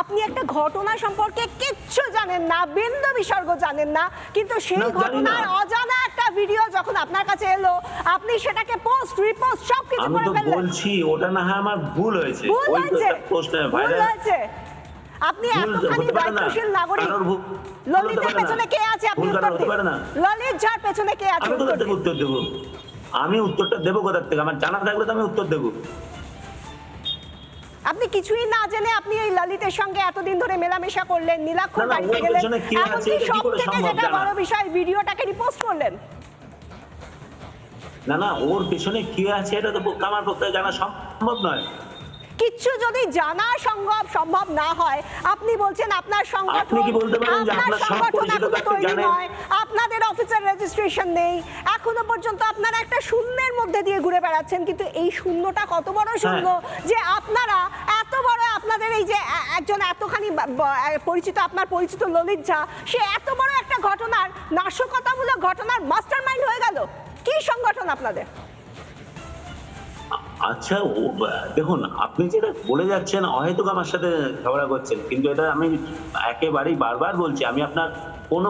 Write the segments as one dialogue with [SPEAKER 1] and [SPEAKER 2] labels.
[SPEAKER 1] আপনি একটা ঘটনা সম্পর্কে কিচ্ছু জানেন না বিন্দু বিসর্গ জানেন না কিন্তু সেই ঘটনার অজানা একটা ভিডিও যখন আপনার কাছে এলো আপনি সেটাকে পোস্ট রিপোস্ট সব কিছু
[SPEAKER 2] আমি
[SPEAKER 1] করে ফেললেন।
[SPEAKER 2] বলছি ওটা না হয় আমার ভুল হয়েছে।
[SPEAKER 1] ভুল হয়েছে ভুল হয়েছে। আপনি এতখানি। দায়িত্বশীল নাগরিক। ললিতের পেছনে কে আছে আপনি উত্তর দিন।
[SPEAKER 2] না।
[SPEAKER 1] ললিত ঝার পেছনে কে আছে
[SPEAKER 2] আমি
[SPEAKER 1] উত্তর
[SPEAKER 2] দেবো? আমি উত্তরটা দেবো কোথা থেকে? আমার জানা থাকলে তো আমি উত্তর দেবো।
[SPEAKER 1] আপনি কিছুই না জেনে আপনি এই ললিতের সঙ্গে এতদিন ধরে মেলামেশা করলেন নীলাক্ষর বাড়িতে গেলেন। এমনকি সব থেকে যেটা বড় বিষয় ভিডিওটাকে রিপোস্ট করলেন।
[SPEAKER 2] না না ওর পেছনে কি আছে এটা তো আমার পক্ষে জানা সম্ভব নয়।
[SPEAKER 1] কিচ্ছু যদি জানা সম্ভব সম্ভব না হয় আপনি বলছেন আপনার সংগঠন
[SPEAKER 2] আপনি কি বলতে পারেন যে
[SPEAKER 1] আপনার সংগঠন
[SPEAKER 2] এখনও
[SPEAKER 1] তৈরি নয় আপনাদের অফিসের রেজিস্ট্রেশন নেই এখনও পর্যন্ত আপনারা একটা শূন্যের মধ্যে দিয়ে ঘুরে বেড়াচ্ছেন কিন্তু এই শূন্যটা কত বড় শূন্য
[SPEAKER 2] হ্যাঁ।
[SPEAKER 1] যে আপনারা আপনাদের এই যে একজন এতখানি পরিচিত, আপনার পরিচিত ললিত ঝা, সে এত বড় একটা ঘটনার, নাশকতামূলক ঘটনার মাস্টার মাইন্ড হয়ে গেল কি সংগঠন আপনাদের
[SPEAKER 2] আচ্ছা দেখুন, আপনি যেটা বলে যাচ্ছেন, অহেতুক আমার সাথে ঝগড়া করছেন কিন্তু এটা আমি একেবারেই বারবার বলছি, আমি আপনার কোনো।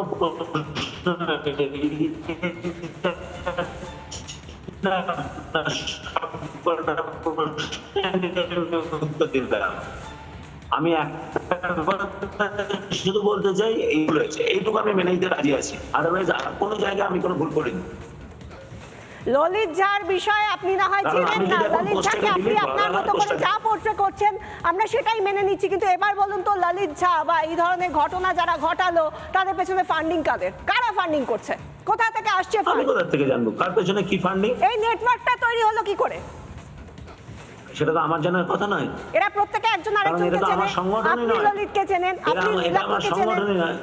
[SPEAKER 2] আমি শুধু বলতে চাই এইগুলো হয়েছে। এইটুকু আমি মেনে নিতে রাজি আছি। আদারওয়াইজ আর কোনো জায়গায় আমি কোনো ভুল করিনি।
[SPEAKER 1] ললিত ঝার বিষয়ে আপনি না হয়
[SPEAKER 2] আমি
[SPEAKER 1] না। ললিত আপনি আপনার মতো করে যা পোর্ট্রে করছেন আমরা সেটাই মেনে নিচ্ছি। কিন্তু এবার বলুন তো ললিত ঝা বা এই ধরনের ঘটনা যারা ঘটালো তাদের পেছনে ফান্ডিং কাদের? কারা ফান্ডিং করছে? কোথা থেকে আসছে ফান্ড
[SPEAKER 2] কোথা থেকে জানব? কার পেছনে কি ফান্ডিং
[SPEAKER 1] এই নেটওয়ার্কটা তৈরি হলো কি করে?
[SPEAKER 2] সেটা তো আমার জানার কথা নয়।
[SPEAKER 1] এরা প্রত্যেকে একজন আরেকজনকে
[SPEAKER 2] এটা
[SPEAKER 1] চেনে
[SPEAKER 2] আমার সংগঠনই
[SPEAKER 1] আপনি
[SPEAKER 2] নয়।
[SPEAKER 1] ললিতকে চেনেন আপনি
[SPEAKER 2] এটা আমার সংগঠনই নয়।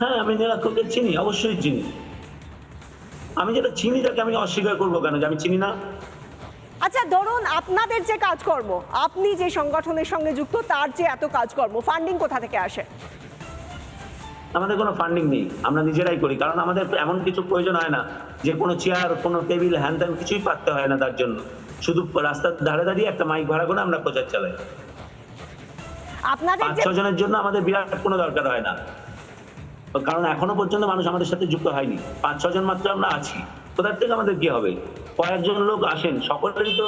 [SPEAKER 2] হ্যাঁ আমি নীলাক্ষকে চিনি অবশ্যই চিনি। আমি যেটা চিনি তাকে আমি অস্বীকার করব কেন যে আমি চিনি না?
[SPEAKER 1] আচ্ছা ধরুন আপনাদের যে কাজকর্ম আপনি যে সংগঠনের সঙ্গে যুক্ত তার যে এত কাজকর্ম ফান্ডিং কোথা থেকে আসে?
[SPEAKER 2] আমাদের কোনো ফান্ডিং নেই আমরা নিজেরাই করি। কারণ আমাদের এমন কিছু প্রয়োজন হয় না যে কোনো চেয়ার কোনো টেবিল হ্যান ত্যান কিছুই পাততে হয় না তার জন্য। শুধু রাস্তার ধারে দাঁড়িয়ে একটা মাইক ভাড়া করে আমরা প্রচার চালাই।
[SPEAKER 1] আপনাদের
[SPEAKER 2] পাঁচ
[SPEAKER 1] যে
[SPEAKER 2] ছ জনের জন্য আমাদের বিরাট কোনো দরকার হয় না। কারণ এখনও পর্যন্ত মানুষ আমাদের সাথে যুক্ত হয়নি। পাঁচ ছজন মাত্র আমরা আছি। কোথার থেকে আমাদের কি হবে? কয়েকজন লোক আসেন সকলেরই তো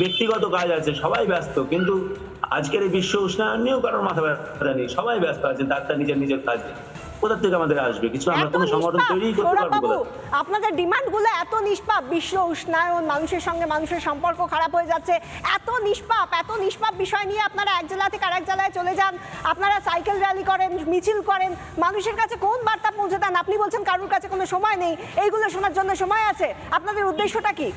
[SPEAKER 2] ব্যক্তিগত কাজ আছে সবাই ব্যস্ত। কিন্তু আজকের এই বিশ্ব উষ্ণায়ন নিয়েও কারোর মাথা ব্যথা নেই সবাই ব্যস্ত আছে তার তার নিজের নিজের কাজে। থেকে আমাদের আসবে? কিছু আমরা কোনো সংগঠন তৈরি করতে পারব
[SPEAKER 1] আপনাদের ডিমান্ডগুলো এত নিষ্পাপ! বিশ্ব উষ্ণায়ন মানুষের সঙ্গে মানুষের সম্পর্ক খারাপ হয়ে যাচ্ছে। এত নিষ্পাপ এত নিষ্পাপ বিষয় নিয়ে আপনারা এক জেলা থেকে আরেক জেলায় চলে যান। আপনারা সাইকেল র্যালি করেন মিছিল করেন। মানুষের কাছে কোন বার্তা পৌঁছে দেন? আপনি বলছেন কারোর কাছে কোনো সময় নেই। এইগুলো শোনার জন্য সময় আছে। আপনাদের উদ্দেশ্যটা কি?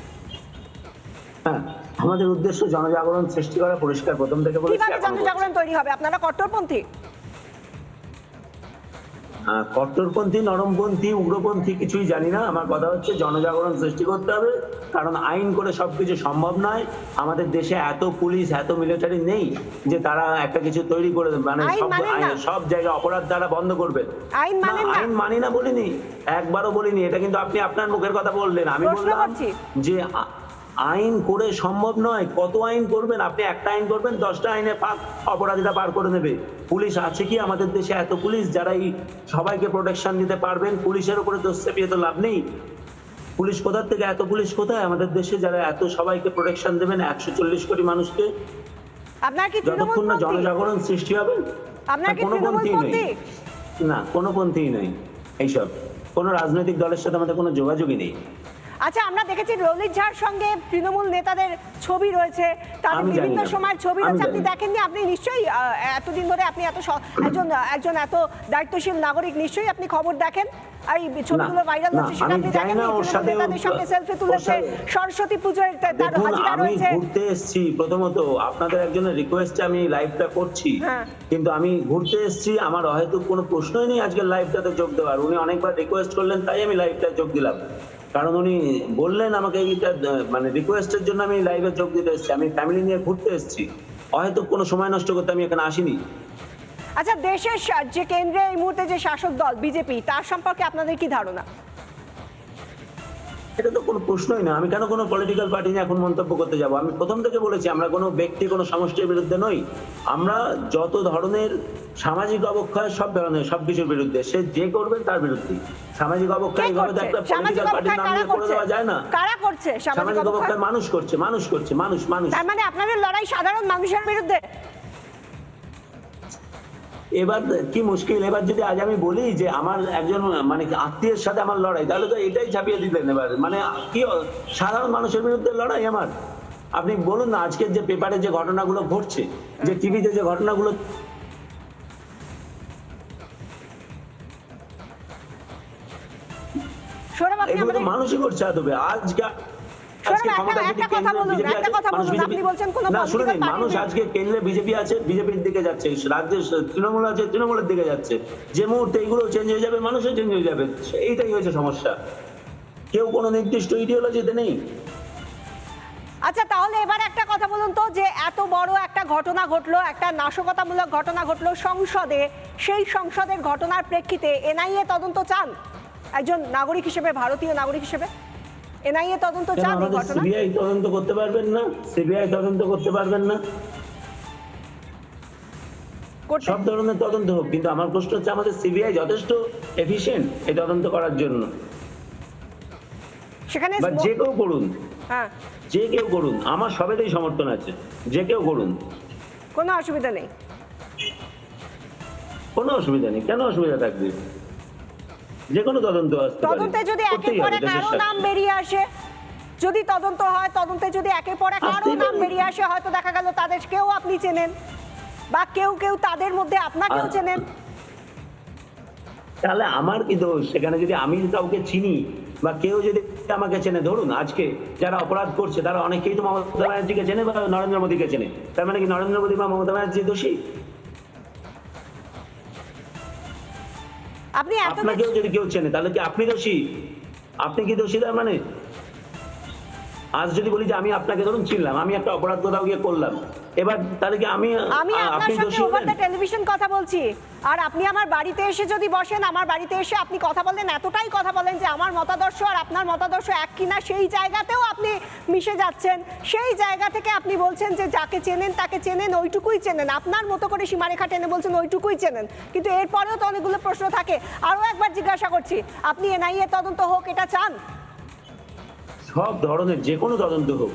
[SPEAKER 2] হ্যাঁ আমাদের উদ্দেশ্য জনজাগরণ সৃষ্টি করা পরিষ্কার। প্রথম থেকে বলেছি।
[SPEAKER 1] জনজাগরণ তৈরি হবে? আপনারা কট্টরপন্থী?
[SPEAKER 2] কট্টরপন্থী নরমপন্থী উগ্রপন্থী কিছুই জানি না। আমার কথা হচ্ছে জনজাগরণ সৃষ্টি করতে হবে কারণ আইন করে সবকিছু সম্ভব নয়। আমাদের দেশে এত পুলিশ এত মিলিটারি নেই যে তারা একটা কিছু তৈরি করে দেবে। মানে সব সব জায়গায় অপরাধ দ্বারা বন্ধ করবে।
[SPEAKER 1] আইন
[SPEAKER 2] না,
[SPEAKER 1] মানেন না।
[SPEAKER 2] আইন মানি না বলিনি একবারও বলিনি। এটা কিন্তু আপনি আপনার মুখের কথা বললেন। আমি বললাম যে আইন করে সম্ভব নয়। কত আইন করবেন? আপনি একটা আইন করবেন দশটা আইনে অপরাধীরা পার করে নেবে। পুলিশ আছে কি আমাদের দেশে? এত পুলিশ যারা এই সবাইকে প্রোটেকশন দিতে পারবেন পুলিশের উপরে দোষ চেপিয়ে তো লাভ নেই। পুলিশ কোথার থেকে? এত পুলিশ কোথায়? আমাদের দেশে যারা এত সবাইকে প্রোটেকশন দেবেন একশো চল্লিশ কোটি মানুষকে। যতক্ষণ না জনজাগরণ সৃষ্টি হবে কোনো পন্থী নেই। না কোনো পন্থী নেই। এইসব। কোনো রাজনৈতিক দলের সাথে আমাদের কোনো যোগাযোগই নেই।
[SPEAKER 1] আচ্ছা আমরা দেখেছি ললিত ঝার সঙ্গে তৃণমূল নেতাদের ছবি রয়েছে। তাদের বিভিন্ন। সময়ের ছবি রয়েছে। আপনি দেখেননি? আপনি নিশ্চয়ই এতদিন ধরে আপনি এত একজন একজন এত দায়িত্বশীল নাগরিক নিশ্চয়ই আপনি খবর দেখেন? এই ছবিগুলো ভাইরাল হচ্ছে সেটা আপনি দেখেন নেতাদের সঙ্গে সেলফি তুলেছে। সরস্বতী পুজোয় তার হাজিরা রয়েছে।
[SPEAKER 2] ঘুরতে এসেছি প্রথমত আপনাদের একজনের রিকোয়েস্টে আমি লাইভটা করছি।
[SPEAKER 1] হ্যাঁ।
[SPEAKER 2] কিন্তু আমি ঘুরতে এসেছি আমার হয়তো কোনো প্রশ্নই নেই আজকের লাইভটাতে যোগ দেওয়ার। উনি অনেকবার রিকোয়েস্ট করলেন তাই আমি লাইভটা যোগ দিলাম। কারণ উনি বললেন আমাকে এইটা মানে রিকোয়েস্টের জন্য আমি লাইভে যোগ দিতে এসেছি। আমি ফ্যামিলি নিয়ে ঘুরতে এসেছি। হয়তো কোনো সময় নষ্ট করতে আমি এখানে আসিনি।
[SPEAKER 1] আচ্ছা দেশের যে কেন্দ্রে এই মুহূর্তে যে শাসক দল, বিজেপি, তার সম্পর্কে আপনাদের কি ধারণা?
[SPEAKER 2] এটা তো কোনো প্রশ্নই না। আমি কেন কোনো পলিটিক্যাল পার্টি নিয়ে এখন মন্তব্য করতে যাব? আমি প্রথম থেকে বলেছি আমরা কোনো ব্যক্তি কোনো সমষ্টির বিরুদ্ধে নই। আমরা যত ধরনের সামাজিক অবক্ষয় সব ধরনের সবকিছুর বিরুদ্ধে। সে যে করবেন তার বিরুদ্ধে সামাজিক অবক্ষয় এইভাবে তো একটা পলিটিক্যাল পার্টির নাম দিয়ে করে দেওয়া যায় না।
[SPEAKER 1] কারা করছে? সামাজিক অবক্ষয়?
[SPEAKER 2] মানুষ করছে মানুষ করছে মানুষ মানুষ।
[SPEAKER 1] তার মানে আপনাদের লড়াই সাধারণ মানুষের বিরুদ্ধে?
[SPEAKER 2] এবার কি মুশকিল? এবার যদি আজ আমি বলি যে আমার একজন মানে আত্মীয়ের সাথে আমার লড়াই তাহলে তো এটাই ছাপিয়ে দিলেন এবার। মানে কি সাধারণ মানুষের বিরুদ্ধে লড়াই আমার? আপনি বলুন না আজকের যে পেপারে যে ঘটনাগুলো ঘটছে যে টিভিতে যে ঘটনাগুলো এগুলো মানুষই করছে আদবে। আজকে আজকে ক্ষমতা যদি কেন্দ্রে বিজেপি
[SPEAKER 1] একটা
[SPEAKER 2] আছে,
[SPEAKER 1] কথা
[SPEAKER 2] মানুষ
[SPEAKER 1] বলুন, আপনি
[SPEAKER 2] বিজেপি-
[SPEAKER 1] বলছেন কোনো
[SPEAKER 2] না শুনে
[SPEAKER 1] political
[SPEAKER 2] নিন,
[SPEAKER 1] party
[SPEAKER 2] মানুষ আজকে কেন্দ্রে বিজেপি আছে বিজেপির দিকে যাচ্ছে রাজ্যে তৃণমূল আছে তৃণমূলের দিকে যাচ্ছে। যে মুহূর্তে এগুলো চেঞ্জ হয়ে যাবে মানুষও চেঞ্জ হয়ে যাবে। এইটাই হয়েছে সমস্যা। কেউ কোনো নির্দিষ্ট ইডিওলজিতে নেই।
[SPEAKER 1] আচ্ছা তাহলে এবার একটা কথা বলুন তো যে এত বড় একটা ঘটনা ঘটলো একটা নাশকতামূলক ঘটনা ঘটলো সংসদে। সেই সংসদের ঘটনার প্রেক্ষিতে এনআইএ তদন্ত চান একজন নাগরিক হিসেবে ভারতীয় নাগরিক হিসেবে? এনআইএ তদন্ত
[SPEAKER 2] কেন
[SPEAKER 1] চান এই ঘটনা
[SPEAKER 2] সিবিআই তদন্ত করতে পারবেন না? সিবিআই তদন্ত করতে পারবেন না? সব ধরনের তদন্ত হোক কিন্তু আমার প্রশ্ন হচ্ছে আমাদের সিবিআই যথেষ্ট এফিশিয়েন্ট এই তদন্ত করার জন্য।
[SPEAKER 1] সেখানে
[SPEAKER 2] যে কেউ করুন।
[SPEAKER 1] হ্যাঁ।
[SPEAKER 2] যে কেউ করুন। আমার সবেতেই সমর্থন আছে যে কেউ করুন।
[SPEAKER 1] কোনো অসুবিধা নেই।
[SPEAKER 2] কোনো অসুবিধা নেই। কেন অসুবিধা থাকবে? যে কোনো তদন্ত আসতে
[SPEAKER 1] তদন্তে যদি একের পর এক
[SPEAKER 2] আরও
[SPEAKER 1] নাম বেরিয়ে আসে যদি তদন্ত হয় তদন্তে যদি একের পর এক
[SPEAKER 2] আরও
[SPEAKER 1] নাম বেরিয়ে আসে হয়তো দেখা গেল তাদের কেউ আপনি চেনেন বা কেউ কেউ তাদের মধ্যে আপনাকেও চেনেন।
[SPEAKER 2] তাহলে আমার কি দোষ? সেখানে যদি আমি কাউকে চিনি বা কেউ যদি আমাকে চেনে ধরুন আজকে যারা অপরাধ করছে তারা অনেকেই তো মমতা ব্যানার্জিকে চেনে বা নরেন্দ্র মোদীকে চেনে। তার মানে কি নরেন্দ্র মোদী বা মমতা ব্যানার্জি দোষী?
[SPEAKER 1] আপনি
[SPEAKER 2] আপনাকেও যদি কেউ চেনে তাহলে কি আপনি দোষী? আপনি কি দোষী তার মানে? আজ যদি বলি যে আমি আপনাকে ধরুন চিনলাম আমি একটা অপরাধ কোথাও গিয়ে করলাম এবার তাহলে কি আমি
[SPEAKER 1] আমি আপনার
[SPEAKER 2] আপনি
[SPEAKER 1] সঙ্গে
[SPEAKER 2] দোষী
[SPEAKER 1] ওভার দ্য টেলিভিশন কথা বলছি। আর আপনি আমার বাড়িতে এসে যদি বসেন আমার বাড়িতে এসে আপনি কথা বলেন এতটাই কথা বলেন যে আমার মতাদর্শ আর আপনার মতাদর্শ এক কিনা সেই জায়গাতেও আপনি মিশে যাচ্ছেন। সেই জায়গা থেকে আপনি বলছেন যে যাকে চেনেন তাকে চেনেন ওইটুকুই চেনেন। আপনার মতো করে সীমারেখা টেনে বলছেন ওইটুকুই চেনেন। কিন্তু এরপরেও তো অনেকগুলো প্রশ্ন থাকে। আরও একবার জিজ্ঞাসা করছি আপনি এনআইএ তদন্ত হোক এটা চান?
[SPEAKER 2] সব ধরনের যে কোনো তদন্ত হোক